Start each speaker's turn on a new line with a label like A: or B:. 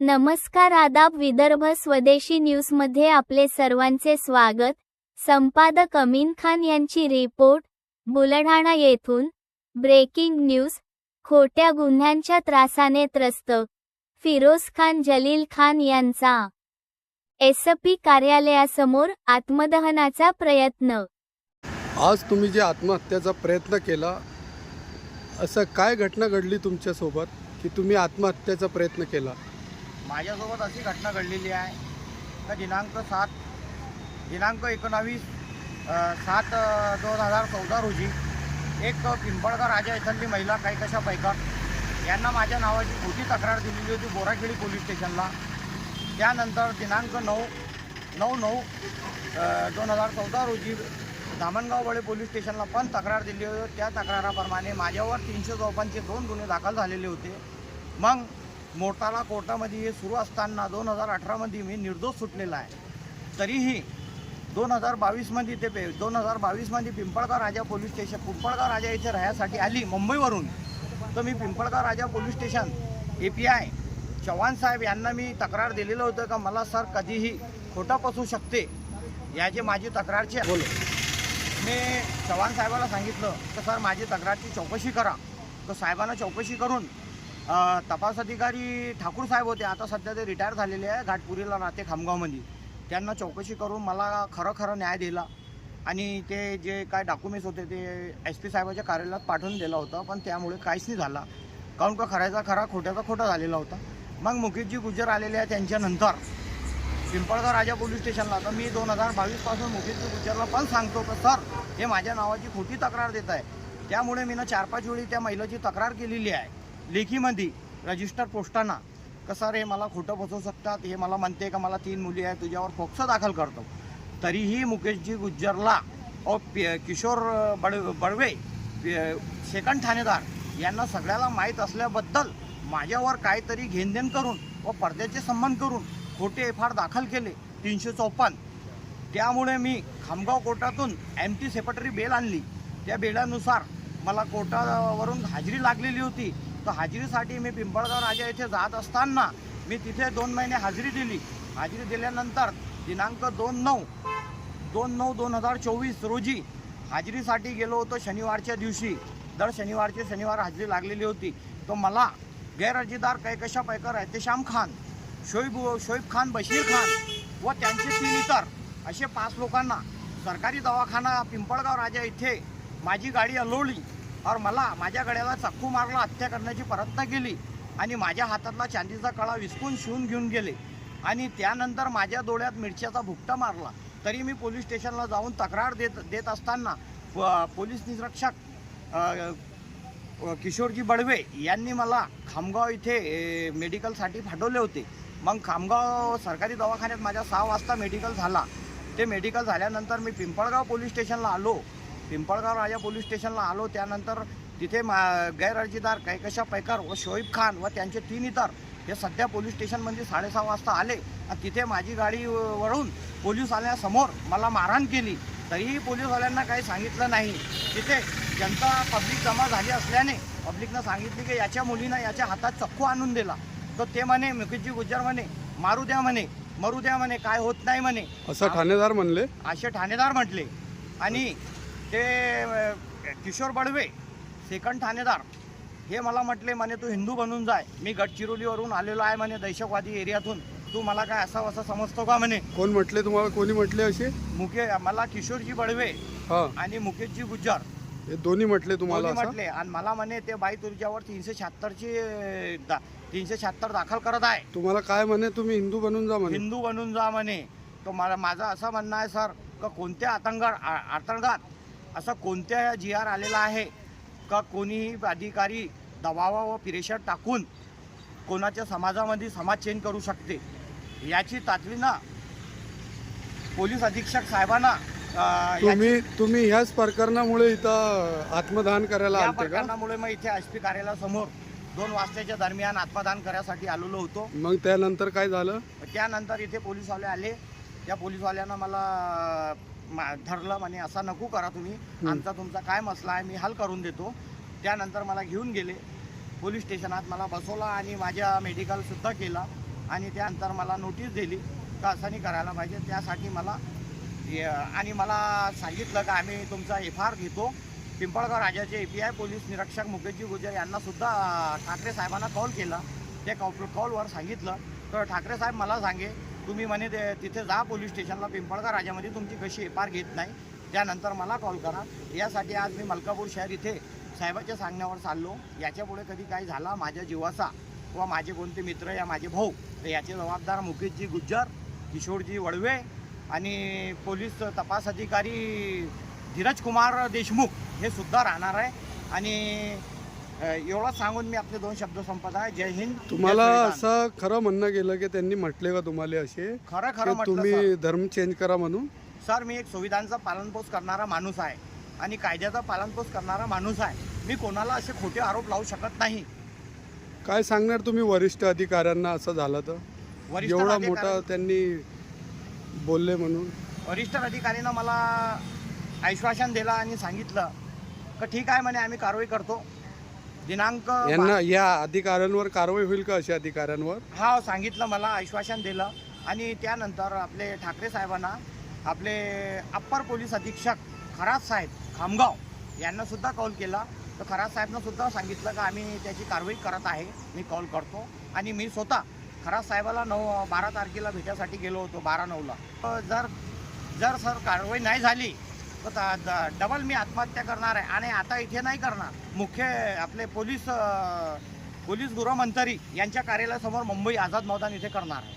A: नमस्कार आदाब विदर्भ स्वदेशी न्यूजमध्ये आपले सर्वांचे स्वागत. संपादक अमीन खान यांची रिपोर्ट. बुलढाणा येथून. Breaking news. खोट्या गुन्ह्यांच्या त्रासाने त्रस्त. फिरोज खान जलील खान यांचा. एसपी कार्यालयासमोर आत्मदहनाचा प्रयत्न.
B: आज तुम्ही जे आत्महत्याचा प्रयत्न केला असं काय घटना घडली तुमच्यासोबत की तुम्ही आत्महत्याचा प्रयत्न केला?
C: माझ्यासोबत अशी घटना घडलेली आहे. का दिनांक सात दिनांक एकोणावीस सात दोन हजार चौदा रोजी एक पिंपळकर राजा इथली महिला काही कशा पैकर यांना माझ्या नावाची खोटी तक्रार दिलेली होती बोराखेडी पोलीस स्टेशनला. त्यानंतर दिनांक नऊ नऊ नऊ दोन हजार चौदा रोजी धामणगावबळे पोलीस स्टेशनला पण तक्रार दिली होती. त्या तक्राराप्रमाणे माझ्यावर तीनशे चौपन्नचे दोन गुन्हे दाखल झालेले होते. मग मोटाला कोर्टामध्ये हे सुरू असताना दोन हजार अठरामध्ये मी निर्दोष सुटलेला आहे. तरीही दोन हजार बावीसमध्ये ते पे दोन हजार बावीसमध्ये पिंपळगाव राजा पोलीस स्टेशन पिंपळगाव राजा इथे राहण्यासाठी आली मुंबईवरून. तर मी Pimpalgaon Raja police station A P I Chavan साहेब यांना मी तक्रार दिलेलं होतं का मला सर कधीही खोटं पसू शकते. याचे माझी तक्रारचे बोल मी चव्हाण साहेबाला सांगितलं तर सर माझी तक्रारची चौकशी करा. तर साहेबांना चौकशी करून तपास अधिकारी ठाकूर साहेब होते. आता सध्या ते रिटायर झालेले आहे घाटपुरीला राहते खामगावमध्ये. त्यांना चौकशी करून मला खरं खरं न्याय दिला. आणि ते जे काय डॉक्युमेंट्स होते ते एस पी साहेबाच्या कार्यालयात पाठवून दिला होता. पण त्यामुळे काहीच नाही झाला. काऊन का खरायचा खरा खोट्याचा खोटा झालेला होता? मग मुकेशजी गुज्जर आलेले आहे त्यांच्यानंतर पिंपळगाव राजा पोलीस स्टेशनला. तर मी दोन हजार बावीसपासून मुकेशजी गुज्जरला पण सांगतो का सर हे माझ्या नावाची खोटी तक्रार देत आहे त्यामुळे मी ना चार पाच वेळी त्या महिलेची तक्रार केलेली आहे. लेखीमध्ये रजिस्टर पोस्टाना कसं रे मला खोटं फसवू शकतात? हे मला म्हणते का मला तीन मुली आहे तुझ्यावर फोक्सो दाखल करतो. तरीही मुकेशजी गुज्जरला व किशोर बड बडवे सेकंड ठाणेदार यांना सगळ्याला माहीत असल्याबद्दल माझ्यावर काहीतरी घेणदेण करून व पडद्याचे संबंध करून खोटे एफ आर दाखल केले तीनशे चौपन्न. त्यामुळे मी खामगाव कोर्टातून एम टी सेक्रेटरी बेल आणली. त्या बेलानुसार मला कोर्टावरून हाजरी लागलेली होती. तर हाजरीसाठी मी पिंपळगाव राजा येथे जात असताना मी तिथे दोन महिने हाजरी दिली. हाजरी दिल्यानंतर दिनांक दोन नऊ दोन नऊ दोन हजार चोवीस रोजी हाजरीसाठी गेलो होतो शनिवारच्या दिवशी. दर शनिवारचे शनिवार हाजरी लागलेली होती. तो मला गैरअर्जीदार कैकशा पैकर एहतेशाम खान शोईब शोईब खान बशीर खान व त्यांचे तीन इतर असे पाच लोकांना सरकारी दवाखाना पिंपळगाव राजा इथे माझी गाडी अलोळली और मला माझ्या गड्याला चाकू मारला हत्या करण्याची प्रयत्न केली. आणि माझ्या हातातला चांदीचा कळा विसकून शिवून घेऊन गेले. आणि त्यानंतर माझ्या डोळ्यात मिरच्याचा भुकटा मारला. तरी मी पोलीस स्टेशनला जाऊन तक्रार देत देत असताना पोलीस निरीक्षक किशोरजी बडवे यांनी मला खामगाव इथे मेडिकलसाठी पाठवले होते. मग खामगाव सरकारी दवाखान्यात माझ्या सहा वाजता मेडिकल झाला. ते मेडिकल झाल्यानंतर मी पिंपळगाव पोलीस स्टेशनला आलो. पिंपळगाव राजा पोलीस स्टेशनला आलो. त्यानंतर तिथे मा गैरअर्जीदार कैकशा पैकर व शोईब खान व त्यांचे तीन इतर हे सध्या पोलीस स्टेशनमध्ये साडेसहा वाजता आले. आणि तिथे माझी गाडी वळून पोलीस आल्यासमोर मला मारहाण केली. तरीही पोलीसवाल्यांना काही सांगितलं नाही. तिथे जनता पब्लिक जमा झाली असल्याने पब्लिकनं सांगितले की याच्या मुलीनं याच्या हातात चक्कू आणून दिला. तर ते म्हणे मुकेशजी गुज्जर म्हणे मारू द्या म्हणे मरू द्या म्हणे काय होत नाही म्हणे.
B: असं ठाणेदार म्हणले?
C: असे ठाणेदार म्हटले. आणि ते किशोर बडवे सेकंड ठाणेदार हे मला म्हटले म्हणे तू हिंदू बनून जाय. मी गडचिरोलीवरून आलेलो आहे म्हणे दहशतवादी एरियातून. तू मला काय असं असं समजतो का म्हणे
B: कोण म्हटले तुम्हाला कोणी म्हटले असे?
C: मुके मला किशोरजी बडवे आणि मुकेशजी गुज्जर.
B: हे दोन्ही म्हटले तुम्हाला
C: दोन्ही म्हटले. आणि मला म्हणे ते बाई तुझ्यावर तीनशे शहात्तरची दा तीनशे शहात्तर दाखल करत आहे.
B: तुम्हाला काय म्हणे? तुम्ही हिंदू बनून जा म्हणे.
C: हिंदू बनून जा म्हणे. तो मला माझं असं म्हणणं आहे सर का कोणत्या आतंगात आ- आतंकात असं कोणत्या जी आर आलेला आहे? का कोणीही अधिकारी दबावा व प्रेशर टाकून कोणाच्या समाजामध्ये समाज चेंज करू शकते? याची तातडीनं पोलीस अधीक्षक साहेबांना
B: तुम्ही तुम्ही ह्याच प्रकरणामुळे इथं आत्मदहन करायला
C: या
B: आलते का?
C: प्रकरणामुळे मग इथे एस पी कार्यालयासमोर दोन वाजताच्या दरम्यान आत्मदान करण्यासाठी आलेलो होतो.
B: मग त्यानंतर काय झालं?
C: त्यानंतर इथे पोलीसवाले आले. त्या पोलीसवाल्यांना मला मा- धरलं म्हणे असा नको करा तुम्ही. आमचा तुमचा काय मसला आहे मी हल करून देतो. त्यानंतर मला घेऊन गेले. पोलीस स्टेशनात मला बसवला आणि माझ्या मेडिकलसुद्धा केला. आणि त्यानंतर मला नोटीस दिली का असं नाही करायला पाहिजे? त्यासाठी मला य- आणि मला सांगितलं का आम्ही तुमचा एफ आर घेतो. पिंपळगाव राजाचे ए पी आय पोलीस निरीक्षक मुकेशजी गुजर यांना सुद्धा ठाकरे साहेबांना कॉल. केला त्या कॉल कॉलवर सांगितलं. तर ठाकरे साहेब मला सांगे तुम्ही म्हणे ते तिथे जा पोलीस स्टेशनला पिंपळगाव राजामध्ये तुमची कशी एफ आर घेत नाही त्यानंतर मला कॉल करा. यासाठी आज मी मलकापूर शहर इथे साहेबाच्या सांगण्यावर चाललो. याच्यापुढे कधी काही झाला माझ्या जीवाचा किंवा माझे कोणते मित्र या माझे भाऊ तर याचे जबाबदार मुकेशजी गुज्जर किशोरजी वडवे आणि पोलीस तपास अधिकारी धीरज कुमार देशमुख हे सुद्धा राहणार आहे. आणि अ, एवढंच सांगून मी आपले दोन शब्द संपत आहे. जय हिंद.
B: तुम्हाला. असं खरं म्हणणं गेलं की त्यांनी म्हटले का तुम्हाला असे?
C: खरं खरं म्हटलं सर.
B: तुम्ही धर्म चेंज करा म्हणून?
C: सर मी एक संविधानचा पालनपोष करणारा माणूस आहे आणि कायद्याचा पालनपोष करणारा माणूस आहे. मी कोणाला असे खोटे आरोप लावू शकत नाही.
B: काय सांगणार तुम्ही वरिष्ठ अधिकाऱ्यांना असं झालं तर?
C: वरिष्ठ
B: एवढा
C: अधिकारी-
B: मोठा त्यांनी बोलले म्हणून.
C: वरिष्ठ अधिकारीनं मला आश्वासन दिलं आणि सांगितलं का ठीक आहे म्हणे आम्ही कारवाई करतो. दिनांक
B: यांना या अधिकाऱ्यांवर कारवाई होईल का अशा अधिकाऱ्यांवर?
C: हा सांगितलं मला आश्वासन दिलं. आणि त्यानंतर आपले ठाकरे साहेबांना आपले अप्पर पोलीस अधीक्षक खरात साहेब खामगाव यांना सुद्धा कॉल केला. तर खरात साहेबनं सुद्धा सांगितलं का आम्ही त्याची कारवाई करत आहे. मी कॉल करतो. आणि मी स्वतः खरात साहेबाला नऊ बारा तारखेला भेटायसाठी गेलो होतो बारा नऊला. जर जर सर कारवाई नाही झाली डबल मी आत्महत्या करणार आहे आणि आता इथे नाही करणार. मुख्य आपले पोलीस पोलीस गृहमंत्री यांच्या कार्यालयासमोर मुंबई आझाद मैदान इथे करणार आहे.